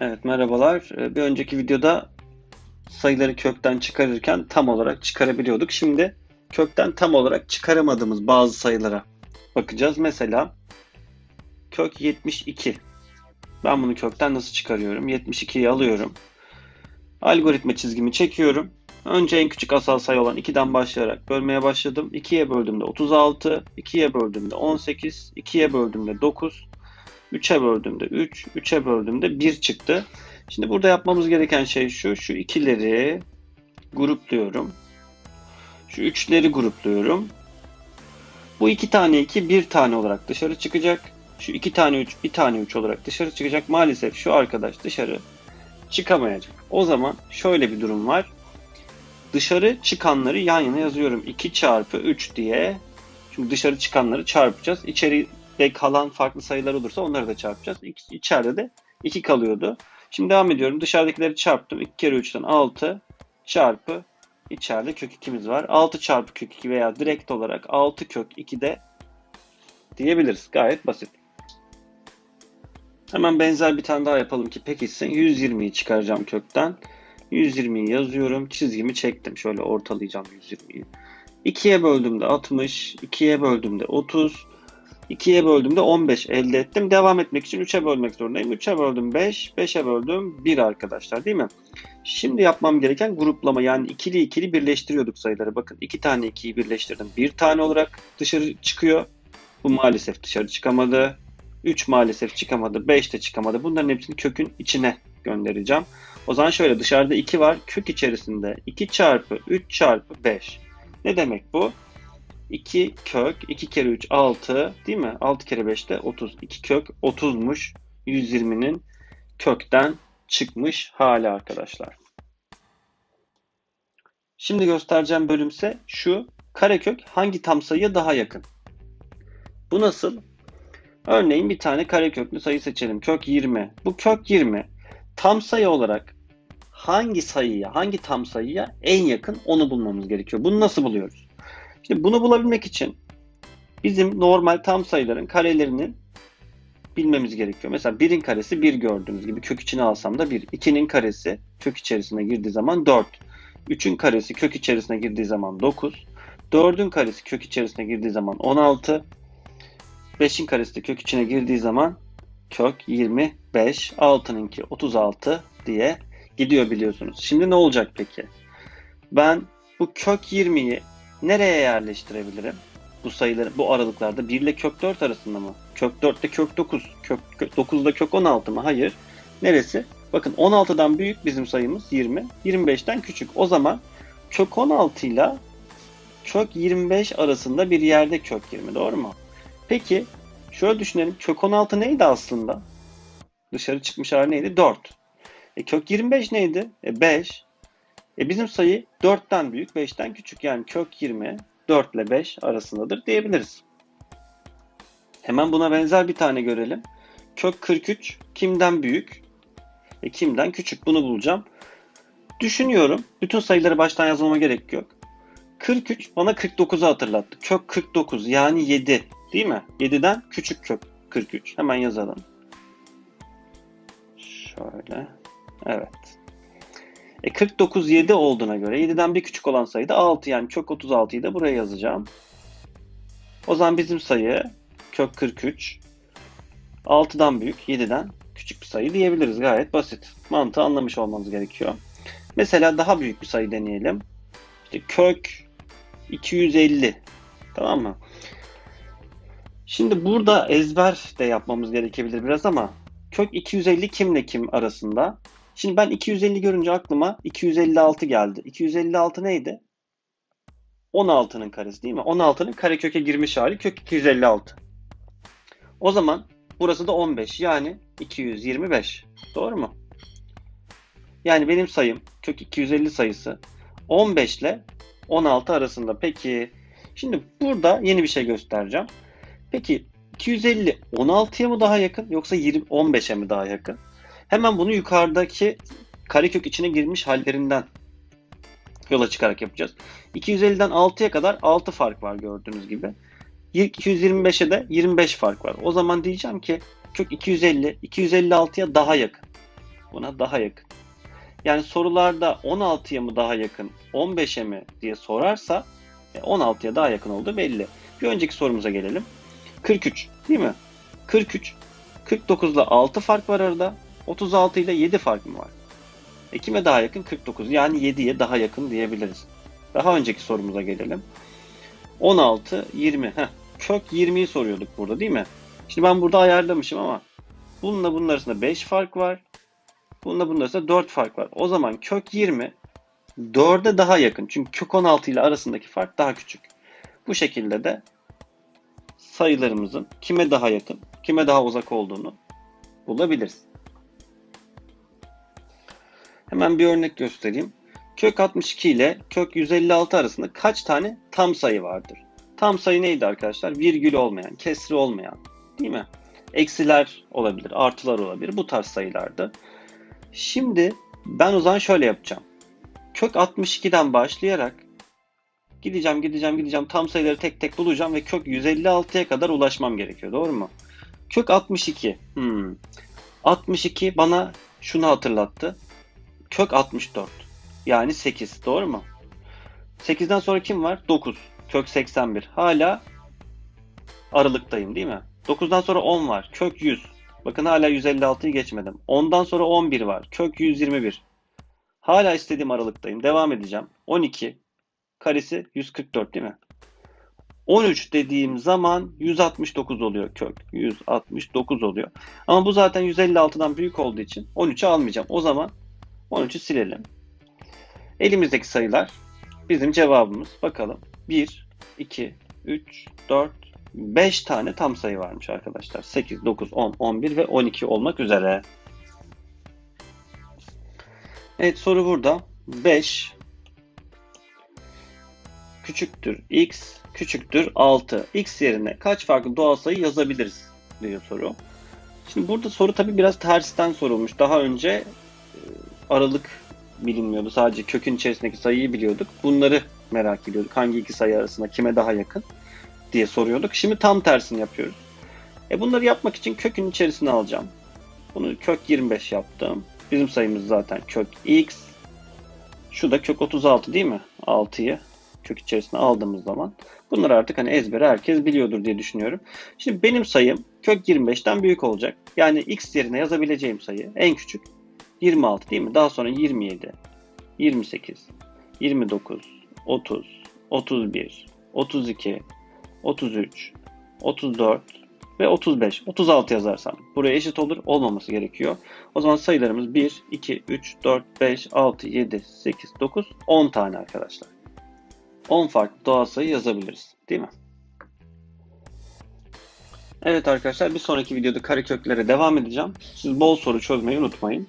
Evet merhabalar. Ee, Bir önceki videoda sayıları kökten çıkarırken tam olarak çıkarabiliyorduk. Şimdi kökten tam olarak çıkaramadığımız bazı sayılara bakacağız. Mesela kök 72. Ben bunu kökten nasıl çıkarıyorum? 72'yi alıyorum. Algoritma çizgimi çekiyorum. Önce en küçük asal sayı olan 2'den başlayarak bölmeye başladım. 2'ye böldüğümde 36, 2'ye böldüğümde 18, 2'ye böldüğümde 9, 3'e böldüğümde 3, 3'e böldüğümde 1 çıktı. Şimdi burada yapmamız gereken şey şu. Şu ikileri grupluyorum. Şu üçleri grupluyorum. Bu iki tane 2 bir tane olarak dışarı çıkacak. Şu iki tane 3 bir tane 3 olarak dışarı çıkacak. Maalesef şu arkadaş dışarı çıkamayacak. O zaman şöyle bir durum var. Dışarı çıkanları yan yana yazıyorum. 2 çarpı 3 diye. Çünkü dışarı çıkanları çarpacağız. İçeride kalan farklı sayılar olursa onları da çarpacağız. İç- İçeride de 2 kalıyordu. Şimdi devam ediyorum. Dışarıdakileri çarptım. 2 kere 3'ten 6 çarpı içeride kök 2'miz var. 6 çarpı kök 2 veya direkt olarak 6 kök 2 de diyebiliriz. Gayet basit. Hemen benzer bir tane daha yapalım ki pekişsin. 120'yi çıkaracağım kökten. 120'yi yazıyorum. Çizgimi çektim. Şöyle ortalayacağım 120'yi. 2'ye böldüğümde 60, 2'ye böldüğümde 30, 2'ye böldüğümde 15 elde ettim. Devam etmek için 3'e bölmek zorundayım. 3'e böldüm 5, 5'e böldüm 1 arkadaşlar değil mi? Şimdi yapmam gereken gruplama yani ikili ikili birleştiriyorduk sayıları. Bakın 2 tane 2'yi birleştirdim. 1 tane olarak dışarı çıkıyor. Bu maalesef dışarı çıkamadı. 3 maalesef çıkamadı. 5 de çıkamadı. Bunların hepsini kökün içine göndereceğim. O zaman şöyle dışarıda 2 var. Kök içerisinde 2 çarpı 3 çarpı 5. Ne demek bu? 2 kök 2 kere 3 6 değil mi? 6 kere 5 de 30. 2 kök 30'muş. 120'nin kökten çıkmış hali arkadaşlar. Şimdi göstereceğim bölümse şu. Karekök hangi tam sayıya daha yakın? Bu nasıl? Örneğin bir tane kareköklü sayı seçelim. Kök 20. Bu kök 20 tam sayı olarak hangi sayıya, hangi tam sayıya en yakın onu bulmamız gerekiyor. Bunu nasıl buluyoruz? Şimdi bunu bulabilmek için bizim normal tam sayıların karelerini bilmemiz gerekiyor. Mesela 1'in karesi 1 gördüğünüz gibi kök içine alsam da 1. 2'nin karesi kök içerisine girdiği zaman 4. 3'ün karesi kök içerisine girdiği zaman 9. 4'ün karesi kök içerisine girdiği zaman 16. 5'in karesi de kök içine girdiği zaman kök 25. 6'nınki 36 diye gidiyor biliyorsunuz. Şimdi ne olacak peki? Ben bu kök 20'yi nereye yerleştirebilirim? Bu sayıları bu aralıklarda 1 ile kök 4 arasında mı? Kök 4 ile kök 9, kök, kök 9 ile kök 16 mı? Hayır. Neresi? Bakın 16'dan büyük bizim sayımız 20. 25'ten küçük. O zaman kök 16 ile kök 25 arasında bir yerde kök 20. Doğru mu? Peki şöyle düşünelim. Kök 16 neydi aslında? Dışarı çıkmış hali neydi? 4. E, kök 25 neydi? E, 5. E, bizim sayı 4'ten büyük, 5'ten küçük. Yani kök 20 4 ile 5 arasındadır diyebiliriz. Hemen buna benzer bir tane görelim. Kök 43 kimden büyük? E, kimden küçük? Bunu bulacağım. Düşünüyorum. Bütün sayıları baştan yazmama gerek yok. 43 bana 49'u hatırlattı. Kök 49 yani 7 değil mi? 7'den küçük kök 43. Hemen yazalım. Şöyle. Evet. E 49 7 olduğuna göre 7'den bir küçük olan sayı da 6 yani kök 36'yı da buraya yazacağım. O zaman bizim sayı kök 43 6'dan büyük 7'den küçük bir sayı diyebiliriz. Gayet basit. Mantığı anlamış olmamız gerekiyor. Mesela daha büyük bir sayı deneyelim. İşte kök 250. Tamam mı? Şimdi burada ezber de yapmamız gerekebilir biraz ama kök 250 kimle kim arasında? Şimdi ben 250 görünce aklıma 256 geldi. 256 neydi? 16'nın karesi değil mi? 16'nın kareköke girmiş hali kök 256. O zaman burası da 15 yani 225. Doğru mu? Yani benim sayım kök 250 sayısı 15 ile 16 arasında. Peki şimdi burada yeni bir şey göstereceğim. Peki 250 16'ya mı daha yakın yoksa 20 15'e mi daha yakın? Hemen bunu yukarıdaki karekök içine girmiş hallerinden yola çıkarak yapacağız. 250'den 6'ya kadar 6 fark var gördüğünüz gibi. 225'e de 25 fark var. O zaman diyeceğim ki kök 250 256'ya daha yakın. buna daha yakın. Yani sorularda 16'ya mı daha yakın, 15'e mi diye sorarsa e, 16'ya daha yakın olduğu belli. Bir önceki sorumuza gelelim. 43 değil mi? 43. 49 ile 6 fark var arada. 36 ile 7 fark mı var? E kime daha yakın? 49. Yani 7'ye daha yakın diyebiliriz. Daha önceki sorumuza gelelim. 16, 20. Heh, kök 20'yi soruyorduk burada değil mi? Şimdi ben burada ayarlamışım ama bununla bunun arasında 5 fark var. Bununla bunun arasında 4 fark var. O zaman kök 20 4'e daha yakın. Çünkü kök 16 ile arasındaki fark daha küçük. Bu şekilde de sayılarımızın kime daha yakın, kime daha uzak olduğunu bulabiliriz. Hemen bir örnek göstereyim. Kök 62 ile kök 156 arasında kaç tane tam sayı vardır? Tam sayı neydi arkadaşlar? Virgül olmayan, kesri olmayan değil mi? Eksiler olabilir, artılar olabilir. Bu tarz sayılardı. Şimdi ben o zaman şöyle yapacağım. Kök 62'den başlayarak gideceğim, gideceğim, gideceğim. Tam sayıları tek tek bulacağım ve kök 156'ya kadar ulaşmam gerekiyor. Doğru mu? Kök 62. Hmm. 62 bana şunu hatırlattı. Kök 64. Yani 8. Doğru mu? 8'den sonra kim var? 9. Kök 81. Hala aralıktayım değil mi? 9'dan sonra 10 var. Kök 100. Bakın hala 156'yı geçmedim. 10'dan sonra 11 var. Kök 121. Hala istediğim aralıktayım. Devam edeceğim. 12. Karesi 144 değil mi? 13 dediğim zaman 169 oluyor kök. 169 oluyor. Ama bu zaten 156'dan büyük olduğu için 13'ü almayacağım. O zaman 13'ü silelim. Elimizdeki sayılar bizim cevabımız. Bakalım. 1, 2, 3, 4, 5 tane tam sayı varmış arkadaşlar. 8, 9, 10, 11 ve 12 olmak üzere. Evet soru burada. 5 küçüktür x küçüktür 6. x yerine kaç farklı doğal sayı yazabiliriz diyor soru. Şimdi burada soru tabi biraz tersten sorulmuş. Daha önce aralık bilinmiyordu. Sadece kökün içerisindeki sayıyı biliyorduk. Bunları merak ediyorduk. Hangi iki sayı arasında kime daha yakın diye soruyorduk. Şimdi tam tersini yapıyoruz. E bunları yapmak için kökün içerisine alacağım. Bunu kök 25 yaptım. Bizim sayımız zaten kök x. Şu da kök 36 değil mi? 6'yı kök içerisine aldığımız zaman. Bunları artık hani ezbere herkes biliyordur diye düşünüyorum. Şimdi benim sayım kök 25'ten büyük olacak. Yani x yerine yazabileceğim sayı en küçük 26 değil mi? Daha sonra 27, 28, 29, 30, 31, 32, 33, 34 ve 35. 36 yazarsam buraya eşit olur. Olmaması gerekiyor. O zaman sayılarımız 1, 2, 3, 4, 5, 6, 7, 8, 9, 10 tane arkadaşlar. 10 farklı doğal sayı yazabiliriz. Değil mi? Evet arkadaşlar bir sonraki videoda kareköklere devam edeceğim. Siz bol soru çözmeyi unutmayın.